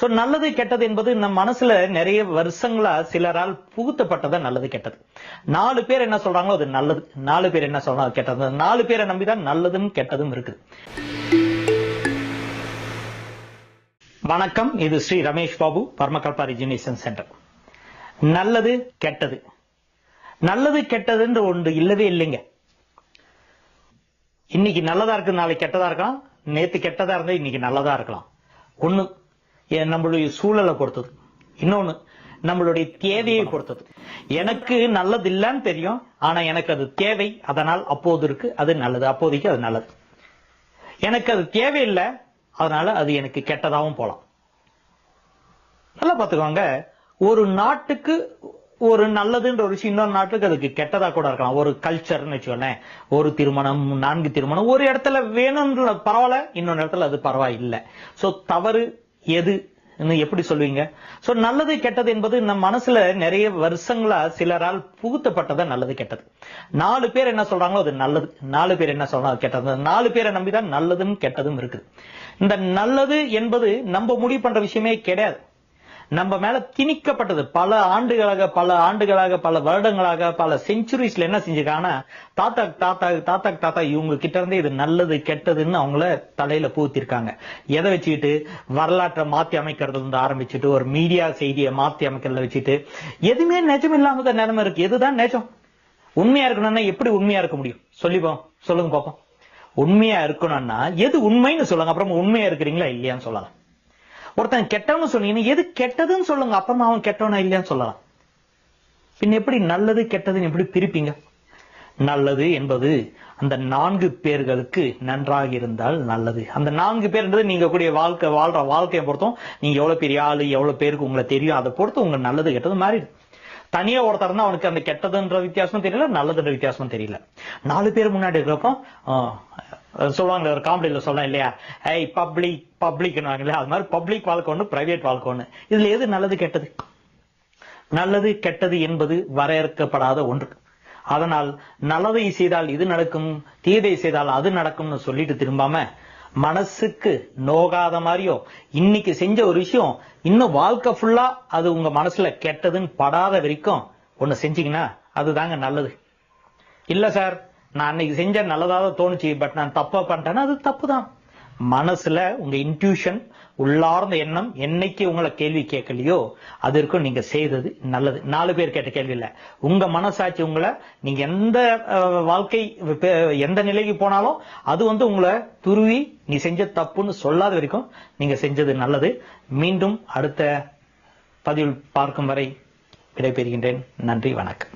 So நல்லது கெட்டது என்பது நம் மனசுல நிறைய வருஷங்களா சிலரால் புகுத்தப்பட்டதா நல்லது கெட்டது. நாலு பேர் என்ன சொல்றாங்களோ அது நல்லது. நாலு பேர் என்ன சொல்றாங்க கெட்டது. நாலு பேரை நம்பிதான் நல்லதும் கெட்டதும் இருக்குது. வணக்கம். இது ஸ்ரீ ரமேஷ் பாபு பர்மகல்பா ரிஜினேஷன் சென்டர் நல்லது கெட்டது. நல்லது கெட்டதுன்ற ஒன்று இல்லவே இல்லைங்க. இன்னைக்கு நல்லதா இருக்கு நாளைக்கு கெட்டதா இருக்கலாம்? நேத்து கெட்டதா இருந்தா இன்னைக்கு நல்லதா இருக்கலாம். ஒண்ணு நம்மளுடைய சூழலை பொறுத்தது. இன்னொன்னு நம்மளுடைய தேவையை பொறுத்தது. எனக்கு நல்லது இல்லைன்னு தெரியும் ஆனா எனக்கு அது தேவை அதனால் அப்போது இருக்கு அது நல்லது. அப்போதைக்கு அது நல்லது. எனக்கு அது தேவையில்லை அதனால அது எனக்கு கெட்டதாகவும் போலாம். நல்லா பாத்துக்கோங்க ஒரு நாட்டுக்கு ஒரு நல்லதுன்ற ஒரு விஷயம் இன்னொரு நாட்டுக்கு அதுக்கு கெட்டதா கூட இருக்கலாம். ஒரு கல்ச்சர்னு வச்சுக்கோங்களேன். ஒரு திருமணம் நான்கு திருமணம் ஒரு இடத்துல வேணும்ன்ற பரவாயில்ல இன்னொரு இடத்துல அது பரவாயில்லை. சோ தவறு எது எப்படி சொல்லுவீங்க சோ நல்லது கெட்டது என்பது நம் மனசுல நிறைய வருஷங்களா சிலரால் புகுத்தப்பட்டதா நல்லது கெட்டது. நாலு பேர் என்ன சொல்றாங்களோ அது நல்லது. நாலு பேர் என்ன சொல்றாங்க கெட்டது. நாலு பேரை நம்பிதான் நல்லதும் கெட்டதும் இருக்குது. இந்த நல்லது என்பது நம்ம முடிவு பண்ற விஷயமே கிடையாது. நம்ம மேல திணிக்கப்பட்டது. பல ஆண்டுகளாக பல ஆண்டுகளாக பல வருடங்களாக பல செஞ்சுரிஸ்ல என்ன செஞ்சிருக்காங்கன்னா தாத்தா தாத்தா தாத்தா தாத்தா இவங்க கிட்ட இருந்தே இது நல்லது கெட்டதுன்னு அவங்கள தலையில பூத்திருக்காங்க எதை வச்சுக்கிட்டு? வரலாற்றை மாத்தி அமைக்கிறதுல இருந்து ஆரம்பிச்சுட்டு ஒரு மீடியா செய்தியை மாத்தி அமைக்கிறதுல வச்சுட்டு எதுவுமே நிஜம் இல்லாம தான் நிலைமை இருக்கு. எதுதான் நிஜம்? உண்மையா இருக்கணும்னா எப்படி உண்மையா இருக்க முடியும்? சொல்லிப்போம் சொல்லுங்க பாப்போம். உண்மையா இருக்கணும்னா எது உண்மைன்னு சொல்லுங்க. அப்புறம் உண்மையா இருக்கிறீங்களா இல்லையான்னு சொல்லலாம். ஒருத்தன் கெட்டவனு சொன்னீங்கன்னா எது கெட்டதுன்னு சொல்லுங்க. அப்புறமா அவன் கெட்டவனா இல்லையான்னு சொல்லலாம். பின் எப்படி நல்லது கெட்டதுன்னு எப்படி பிரிப்பீங்க? நல்லது என்பது அந்த நான்கு பேர்களுக்கு நன்றாக இருந்தால் நல்லது. அந்த நான்கு பேர்ன்றது நீங்க கூடிய வாழ்க்கை வாழ்ற வாழ்க்கையை பொறுத்தும் நீங்க எவ்வளவு பெரிய ஆளு எவ்வளவு பேருக்கு உங்களை தெரியும் அதை பொறுத்து உங்க நல்லது கெட்டது மாறிடும். தனியா ஒருத்தர் இருந்தா அவனுக்கு அந்த கெட்டதுன்ற வித்தியாசமும் தெரியல நல்லதுன்ற வித்தியாசமும் தெரியல. நாலு பேர் முன்னாடி இருக்கிறப்போ சொல்லுவாங்க ஒரு காமெடியில சொல்லலாம் இல்லையா? ஐய் பப்ளிக் பப்ளிக் அது மாதிரி பப்ளிக் வாழ்க்கை ஒன்று பிரைவேட் வாழ்க்கை ஒன்று இதுல எது நல்லது கெட்டது? நல்லது கெட்டது என்பது வரையறுக்கப்படாத ஒன்று. அதனால் நல்லதை செய்தால் இது நடக்கும் தீதை செய்தால் அது நடக்கும்னு சொல்லிட்டு திரும்பாம மனசுக்கு நோகாத மாதிரியோ இன்னைக்கு செஞ்ச ஒரு விஷயம் இன்னும் வாழ்க்கை ஃபுல்லா அது உங்க மனசுல கெட்டதுன்னு படாத வரைக்கும் ஒண்ணு செஞ்சீங்கன்னா அதுதாங்க நல்லது. இல்ல சார். நான் அன்னைக்கு செஞ்ச நல்லதாக தோணுச்சு பட் நான் தப்பா பண்ணிட்டேன்னா அது தப்பு தான் மனசுல உங்க இன்ட்யூஷன் உள்ளார்ந்த எண்ணம் என்னைக்கு உங்களை கேள்வி கேட்கலையோ அதற்கும் நீங்க செய்தது நல்லது. நாலு பேர் கேட்ட கேள்வி இல்ல. உங்க மனசாட்சி உங்களை நீங்க எந்த வாழ்க்கை எந்த நிலைக்கு போனாலும் அது வந்து உங்களை துருவி நீ செஞ்ச தப்புன்னு சொல்லாத வரைக்கும் நீங்க செஞ்சது நல்லது. மீண்டும் அடுத்த பதிவில் பார்க்கும் வரை விடைபெறுகின்றேன். நன்றி வணக்கம்.